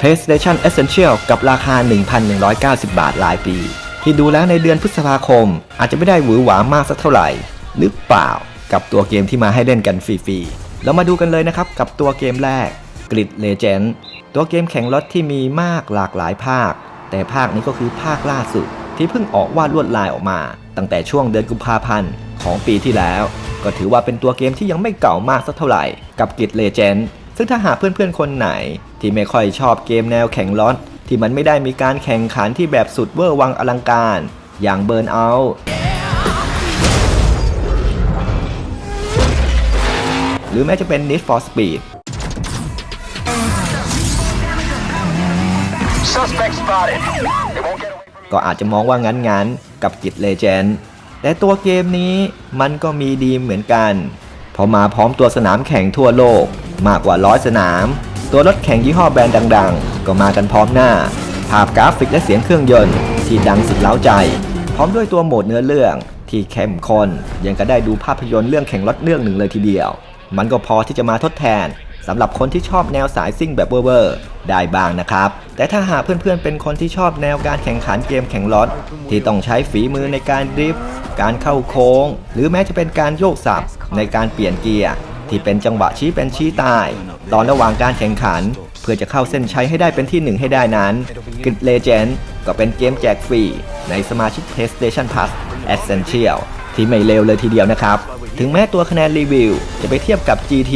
PlayStation Essential กับราคา 1,190 บาทรายปี ที่ดูแล้วในเดือนพฤษภาคม อาจจะไม่ได้หวือหวามากสักเท่าไหร่ หรือเปล่ากับตัวเกมที่มาให้เล่นกันฟรีๆเรามาดูกันเลยนะครับกับตัวเกมแรก Grid Legend ตัวเกมแข่งรถที่มีมากหลากหลายภาค แต่ภาคนี้ก็คือภาคล่าสุด ที่เพิ่งออกวาดลวดลายออกมา ตั้งแต่ช่วงเดือนกุมภาพันธ์ของปีที่แล้ว ก็ถือว่าเป็นตัวเกมที่ยังไม่เก่ามากสักเท่าไหร่ กับกิ t เลเจน d ซึ่งถ้าหากเพื่อนๆคนไหน ที่ไม่ค่อยชอบเกมแนวแข่งรถที่มันไม่ได้มีการแข่งขันที่แบบสุดเวอร์วังอลังการ อย่างเบิร์นเอาหรือแม้จะเป็น Need for Speed Suspect spotted. It won't get away from you. ก็อาจจะมองว่างั้นๆ กับกิจเลเจนด์แต่ตัวเกมนี้มันก็มีดีเหมือนกัน พอมาพร้อมตัวสนามแข่งทั่วโลก มากกว่าร้อยสนาม ตัวรถแข่งยี่ห้อแบรนด์ดัง ๆ ก็มากันพร้อมหน้า ภาพกราฟิกและเสียงเครื่องยนต์ที่ดังสุดเล้าใจ พร้อมด้วยตัวโหมดเนื้อเรื่อง ที่เข้มข้นยังก็ได้ดูภาพยนตร์เรื่องแข่งรถเรื่องหนึ่งเลยทีเดียว มันก็พอที่จะมาทดแทนสำหรับคนที่ชอบแนวสายซิ่งแบบเวอร์ๆได้บ้างนะครับ แต่ถ้าหากเพื่อนๆ เป็นคนที่ชอบแนวการแข่งขันเกมแข่งรถ ที่ต้องใช้ฝีมือในการดริฟต์การเข้าโค้ง หรือแม้จะเป็นการโยกสับในการเปลี่ยนเกียร์ ที่เป็นจังหวะชี้เป็นชี้ตาย ตอนระหว่างการแข่งขัน เพื่อจะเข้าเส้นชัยให้ได้เป็นที่หนึ่งให้ได้นั้น Grid Legend ก็เป็นเกมแจกฟรี ในสมาชิก PlayStation Plus Essential ที่ไม่เลวเลยทีเดียวนะครับ ถึงแม้ตัวคะแนนรีวิว จะไปเทียบกับ GT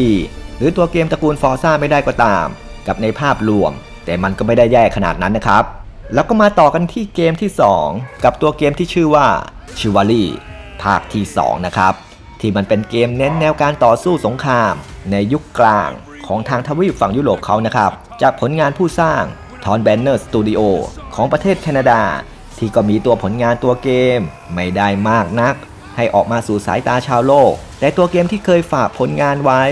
หรือตัวเกมตระกูล Forza ไม่ได้ก็ตาม กับในภาพรวม แต่มันก็ไม่ได้แย่ขนาดนั้นนะครับ แล้วก็มาต่อกันที่เกมที่ 2 กับตัวเกมที่ชื่อว่า c h i v a l r y ภาคที่ 2 นะครับ ที่มันเป็นเกมเน้นแนวการต่อสู้สงคราม ในยุคกลางของทางทวีปฝั่งยุโรปเขานะครับ จากผลงานผู้สร้างทอนแบนเนอร์สตูดิโอของประเทศแคนาดา ที่ก็มีตัวผลงานตัวเกม ไม่ได้มากนัก ให้ออกมาสู่สายตาชาวโลก แต่ตัวเกมที่เคยฝากผลงานไว้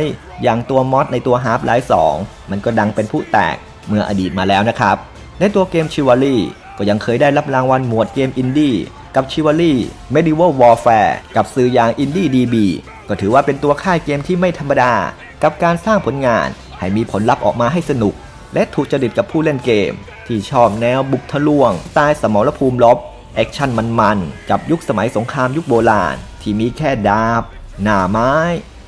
อย่างตัวมอดในตัว Half Life 2 มันก็ดังเป็นผู้แตกเมื่ออดีตมาแล้วนะครับและตัวเกมชิวารีก็ยังเคยได้รับรางวัลหมวดเกมอินดี้ กับชิวารี Medieval Warfare กับสื่ออย่าง Indie DB ก็ถือว่าเป็นตัวค่ายเกมที่ไม่ธรรมดา กับการสร้างผลงานให้มีผลลัพธ์ออกมาให้สนุก และถูกจริตกับผู้เล่นเกม ที่ชอบแนวบุกทะลวงสไตล์สมรภูมิลบแอคชั่นมันๆ กับยุคสมัยสงครามยุคโบราณ ที่มีแค่ดาบ หน้าไม้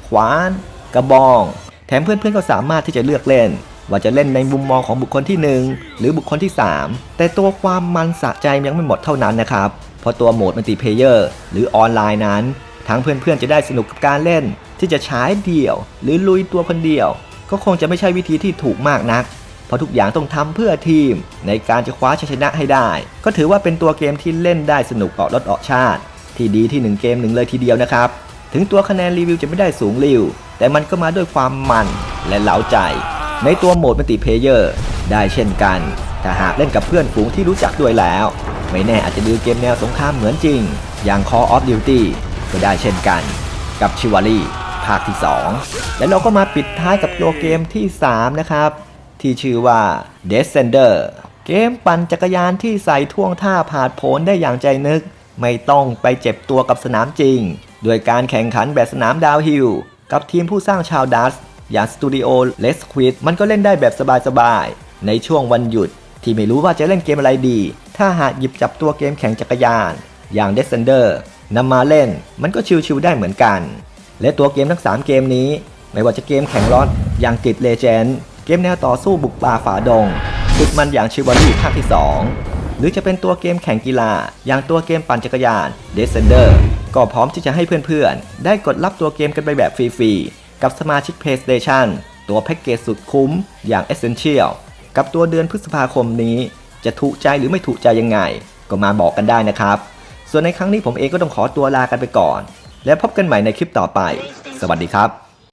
ขวาน กระบอง แถมเพื่อนๆก็สามารถที่จะเลือกเล่น ว่าจะเล่นในมุมมองของบุคคลที่ 1 หรือบุคคลที่ 3 แต่ตัวความมันสะใจยังไม่หมดเท่านั้นนะครับ เพราะตัวโหมดมัลติเพเยอร์หรือออนไลน์นั้น ทั้งเพื่อนๆจะได้สนุกกับการเล่น ที่จะใช้เดี่ยว หรือลุยตัวคนเดียว ก็คงจะไม่ใช่วิธีที่ถูกมากนัก เพราะทุกอย่างต้องทำเพื่อทีม ในการจะคว้าชัยชนะให้ได้ ก็ถือว่าเป็นตัวเกมที่เล่นได้สนุกออกรถออกชาติ ที่ดีที่หนึ่งเกมหนึ่งเลยทีเดียวนะครับถึงตัวคะแนนรีวิวจะไม่ได้สูงริว แต่มันก็มาด้วยความมันและเลาใจ ในตัวโหมดมัลติเพเยอร์ ได้เช่นกัน ถ้าหากเล่นกับเพื่อนฝูงที่รู้จักด้วยแล้ว ไม่แน่อาจจะดูเกมแนวสงครามเหมือนจริง อย่าง Call of Duty ก็ได้เช่นกัน กับชิวารีภาคที่ 2 และเราก็มาปิดท้ายกับตัวเกมที่ 3 นะครับ ที่ชื่อว่า Descender เกมปั่นจักรยานที่ใส่ท่วงท่าผาดโผนได้อย่างใจนึก ไม่ต้องไปเจ็บตัวกับสนามจริงด้วยการแข่งขันแบบสนามดาวฮิลกับทีมผู้สร้างชาวดัสอย่างสตูดิโอเลสควิดมันก็เล่นได้แบบสบายๆ ในช่วงวันหยุด ที่ไม่รู้ว่าจะเล่นเกมอะไรดี ถ้าหากหยิบจับตัวเกมแข่งจักรยาน อย่าง Descender นำมาเล่นมันก็ชิวๆได้เหมือนกัน และตัวเกมทั้ง 3 เกมนี้ ไม่ว่าจะเกมแข่งรถอย่างติดเลเจนเกมแนวต่อสู้บุกป่าฝาดงสุดมันอย่างชิวารีภาคที่ 2 หรือจะเป็นตัวเกมแข่งกีฬา อย่างตัวเกมปั่นจักรยาน Descender ก็พร้อมที่จะให้เพื่อนๆ ได้กดรับตัวเกมกันไปแบบฟรีๆ กับสมาชิก PlayStation ตัวแพ็กเกจสุดคุ้มอย่าง Essential กับตัวเดือนพฤษภาคมนี้ จะถูกใจหรือไม่ถูกใจยังไง ก็มาบอกกันได้นะครับ ส่วนในครั้งนี้ผมเองก็ต้องขอตัวลากันไปก่อน แล้วพบกันใหม่ในคลิปต่อไป สวัสดีครับ